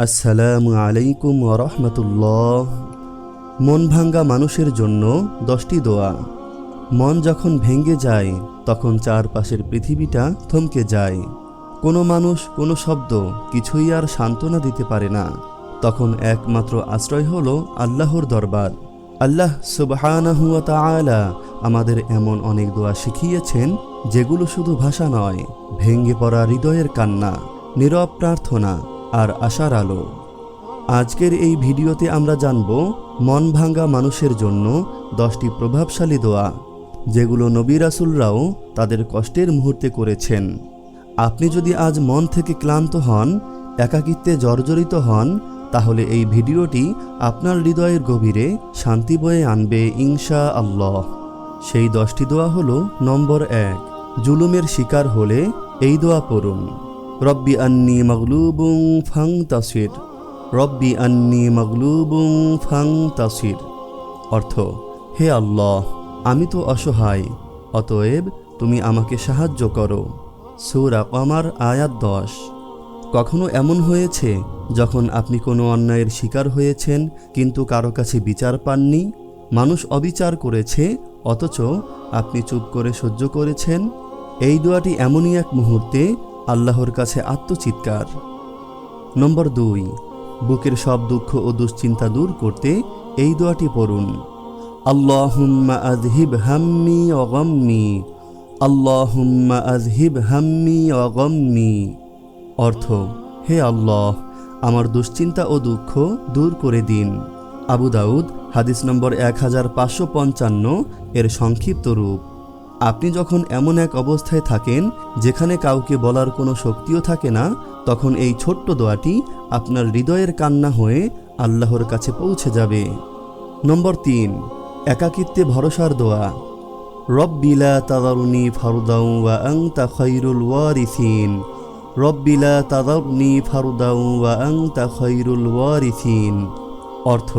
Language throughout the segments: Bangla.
আসসালামু আলাইকুম রহমতুল্লাহ। মন ভাঙ্গা মানুষের জন্য দশটি দোয়া। মন যখন ভেঙে যায়, তখন চারপাশের পৃথিবীটা থমকে যায়। কোনো মানুষ, কোনো শব্দ কিছুই আর সান্ত্বনা দিতে পারে না। তখন একমাত্র আশ্রয় হল আল্লাহর দরবার। আল্লাহ সুবহানাহু ওয়া আমাদের এমন অনেক দোয়া শিখিয়েছেন, যেগুলো শুধু ভাষা নয়, ভেঙ্গে পড়া হৃদয়ের কান্না, নীরব প্রার্থনা আর আশার আলো। আজকের এই ভিডিওতে আমরা জানব, মন ভাঙ্গা মানুষের জন্য দশটি প্রভাবশালী দোয়া, যেগুলো নবী রাসুলরাও তাদের কষ্টের মুহূর্তে করেছেন। আপনি যদি আজ মন থেকে ক্লান্ত হন, একাকিত্বে জর্জরিত হন, তাহলে এই ভিডিওটি আপনার হৃদয়ের গভীরে শান্তি বয়ে আনবে ইনশা আল্লাহ সেই দশটি দোয়া হলো, নম্বর এক, জুলুমের শিকার হলে এই দোয়া পড়ুন। রব্বি আন্নি মগলুবুং ফাং তাসির রব্বি আন্নি মগলুবুং ফাং তাসির অর্থ, হে আল্লাহ, আমি তো অসহায়, অতএব তুমি আমাকে সাহায্য করো। সৌরা কমার আয়াত দশ। কখনো এমন হয়েছে, যখন আপনি কোনো অন্যায়ের শিকার হয়েছেন, কিন্তু কারও কাছে বিচার পাননি? মানুষ অবিচার করেছে, অথচ আপনি চুপ করে সহ্য করেছেন? এই দোয়াটি এমনই এক মুহূর্তে আল্লাহর কাছে আত্মচিৎকার। নম্বর দুই, বুকের সব দুঃখ ও দুশ্চিন্তা দূর করতে এই দোয়াটি পড়ুন। আল্লাহুম্মা আজহিব হাম্মি অগম্মি আল্লাহুম্মা আজহিব হাম্মি অগম্মি অর্থ, হে আল্লাহ, আমার দুশ্চিন্তা ও দুঃখ দূর করে দিন। আবু দাউদ, হাদিস নম্বর এক হাজার পাঁচশো পঞ্চান্ন, এর সংক্ষিপ্ত রূপ। আপনি যখন এমন এক অবস্থায় থাকেন, যেখানে কাউকে বলার কোনো শক্তিও থাকে না, তখন এই ছোট্ট দোয়াটি আপনার হৃদয়ের কান্না হয়ে আল্লাহর কাছে পৌঁছে যাবে। নম্বর তিন, একাকিত্বে ভরসার দোয়া। রব্বিলা তাদারুনি ফারুদাউ ওয়া আংতা খৈরুল ওয়ারিসিন। রব্বিলা তাদারুনি ফারুদাউ ওয়া আংতা খৈরুল ওয়ারিসিন। অর্থ,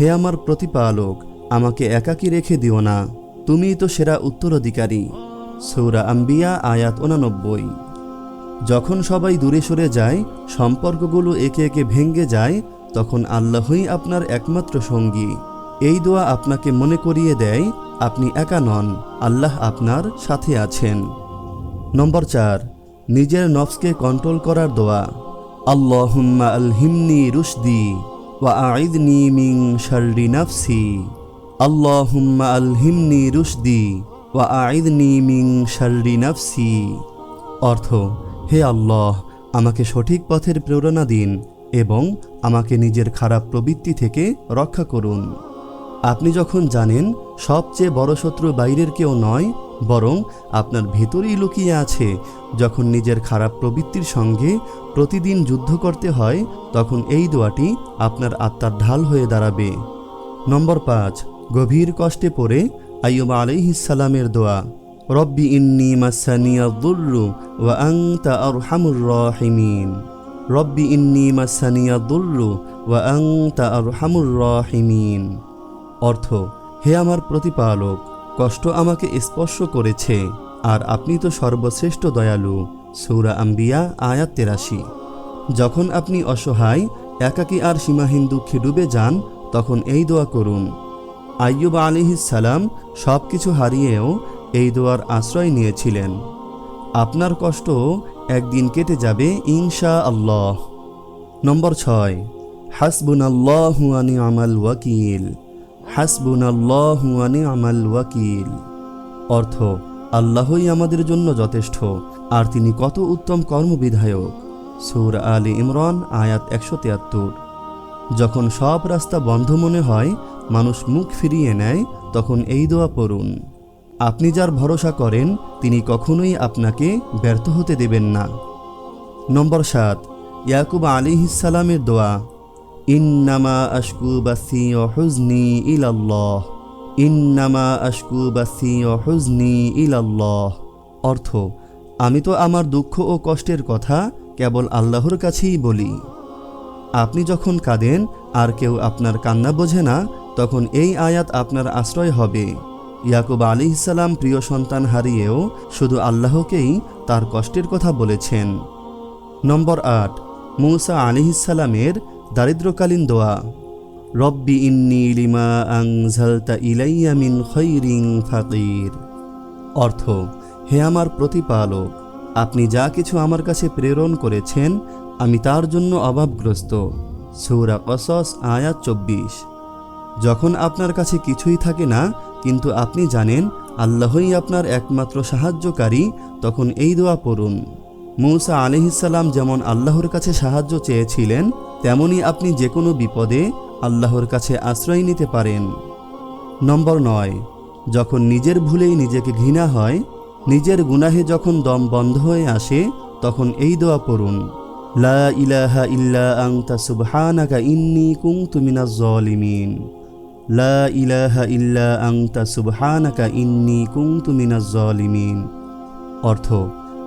হে আমার প্রতিপালক, আমাকে একাকী রেখে দিও না। তুমিই তো সেরা উত্তরাধিকারী। সৌরা আম্বিয়া, আয়াত উনানব্বই। যখন সবাই দূরে সরে যায়, সম্পর্কগুলো একে একে ভেঙ্গে যায়, তখন আল্লাহই আপনার একমাত্র সঙ্গী। এই দোয়া আপনাকে মনে করিয়ে দেয়, আপনি একা নন, আল্লাহ আপনার সাথে আছেন। নম্বর চার, নিজের নফসকে কন্ট্রোল করার দোয়া। আল্লাহুম্মা আলহিমনি রুশদি ওয়া আইদনি মিং শাররি নাফসি। আল্লাহুম্মা আলহিমনি রুশদি ওয়া আইদনি মিং শাররি অর্থ, হে আল্লাহ, আমাকে সঠিক পথের প্রেরণা দিন এবং আমাকে নিজের খারাপ প্রবৃত্তি থেকে রক্ষা করুন। আপনি যখন জানেন সবচেয়ে বড় শত্রু বাইরের কেউ নয়, বরং আপনার ভেতরেই লুকিয়ে আছে, যখন নিজের খারাপ প্রবৃত্তির সঙ্গে প্রতিদিন যুদ্ধ করতে হয়, তখন এই দোয়াটি আপনার আত্মার ঢাল হয়ে দাঁড়াবে। নম্বর পাঁচ গভীর কষ্টে পড়ে আইয়ুব আলাইহিসালামের দোয়া, রব্বি ইন্নি মাসানিয়া দুল্লু ওয়া আংতা আরহামুর রাহিমিন। রব্বি ইন্নি মাসানিয়া দুল্লু ওয়া আংতা আরহামুর রাহিমিন। অর্থ, হে আমার প্রতিপালক, কষ্ট আমাকে স্পর্শ করেছে, আর আপনি তো সর্বশ্রেষ্ঠ দয়ালু। সৌরা আম্বিয়া, আয়াত তেরাশি। যখন আপনি অসহায়, একাকী আর সীমাহীন দুঃখে ডুবে যান, তখন এই দোয়া করুন আইয়ুব সালাম সব কিছু হারিয়েও এই দোয়ার আশ্রয় নিয়েছিলেন। আপনার কষ্ট একদিন কেটে যাবে ইনশা আল্লাহ নম্বর ছয় হাসবুন আল্লাহুয়ানি আমাল ওয়াকিল। হাসবুন আল্লাহুয়ানি আমাল ওয়াকিল। অর্থ, আল্লাহই আমাদের জন্য যথেষ্ট, আর তিনি কত উত্তম কর্মবিধায়ক। সুর আলী ইমরান, আয়াত একশো তিয়াত্তর। যখন সব রাস্তা বন্ধ মনে হয় মানুষ মুখ ফিরিয়ে নেয়, তখন এই দোয়া পড়ুন। আপনি যার ভরসা করেন, তিনি কখনোই আপনাকে ব্যর্থ হতে দেবেন না। নম্বর সাত, ইয়াকুব আলিহিসালামের দোয়া, ইন্নামা আশকু বাসি ও হুজনি ইলাল্লাহ, ইন্নামা আশকু বাসি ও হুজনি ইলাল্লাহ। অর্থ, আমি তো আমার দুঃখ ও কষ্টের কথা কেবল আল্লাহর কাছেই বলি। আপনি যখন কাঁদেন, আর কেউ আপনার কান্না বোঝে না তখন এই আয়াত আপনার আশ্রয় হবে। ইয়াকুব আলী ইসালাম প্রিয় সন্তান হারিয়েও শুধু আল্লাহকেই তার কষ্টের কথা বলেছেন। নম্বর আট, মৌসা আলিহিসালামের দারিদ্রকালীন দোয়া। রব্বি ইন্নি লিমা আংঝালতা ইলাইয়া মিন খৈরিং ফাকির। অর্থ, হে আমার প্রতিপালক, আপনি যা কিছু আমার কাছে প্রেরণ করেছেন, আমি তার জন্য অভাবগ্রস্ত। সৌরা কসস, আয়াত চব্বিশ। যখন আপনার কাছে কিছুই থাকে না, কিন্তু আপনি জানেন, আল্লাহই আপনার একমাত্র সাহায্যকারী, তখন এই দোয়া পড়ুন। মৌসা আলিহিসাল্লাম যেমন আল্লাহর কাছে সাহায্য চেয়েছিলেন, তেমনি আপনি যে কোনো বিপদে আল্লাহর কাছে আশ্রয় নিতে পারেন। নম্বর নয়, যখন নিজের ভুলেই নিজেকে ঘৃণা হয়, নিজের গুনাহে যখন দম বন্ধ হয়ে আসে, তখন এই দোয়া পড়ুন, লা ইলাহা ইল্লা আংতা সুবহানাকা ইন্নি কুনতু মিনাজ জালিমিন লা ইল্লা ইন্নি অর্থ,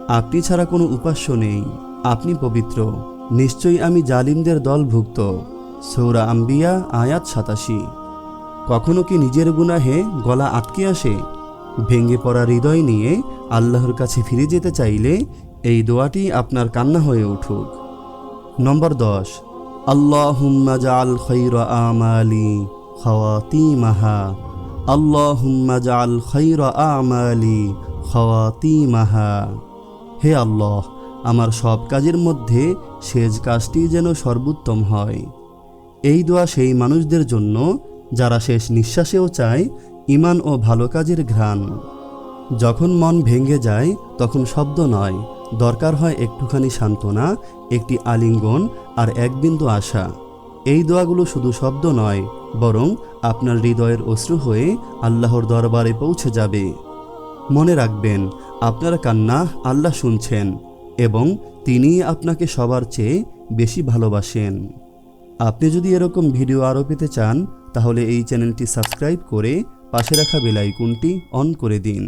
আপনি ছাড়া কোনো উপাস্য নেই, আপনি পবিত্র, নিশ্চয়ই আমি জালিমদের দলভুক্ত। সৌরা আম্বিয়া, আয়াত সাতাশি। কখনো কি নিজের গুনাহে গলা আটকে আসে? ভেঙে পড়া হৃদয় নিয়ে আল্লাহর কাছে ফিরে যেতে চাইলে এই দোয়াটি আপনার কান্না হয়ে উঠুক। নম্বর দশ, আল্লাহুম্মা জাল আমালি। আল্লাহুম্মা জাল খৈর আমালি খাওয়াতি মাহা হে আল্লাহ, আমার সব কাজের মধ্যে সেজ কাজটি যেন সর্বোত্তম হয়। এই দোয়া সেই মানুষদের জন্য, যারা শেষ নিঃশ্বাসেও চায় ইমান ও ভালো কাজের ঘ্রাণ। যখন মন ভেঙে যায়, তখন শব্দ নয়, দরকার হয় একটুখানি সান্ত্বনা, একটি আলিঙ্গন আর এক বিন্দু আশা। এই দোয়াগুলো শুধু শব্দ নয়, বরং আপনার হৃদয়ের অশ্রু হয়ে আল্লাহর দরবারে পৌঁছে যাবে। মনে রাখবেন, আপনার কান্না আল্লাহ শুনছেন এবং তিনি আপনাকে সবার চেয়ে বেশি ভালোবাসেন। আপনি যদি এরকম ভিডিও আরও পেতে চান, তাহলে এই চ্যানেলটি সাবস্ক্রাইব করে পাশে রাখা বেলাইকুনটি অন করে দিন।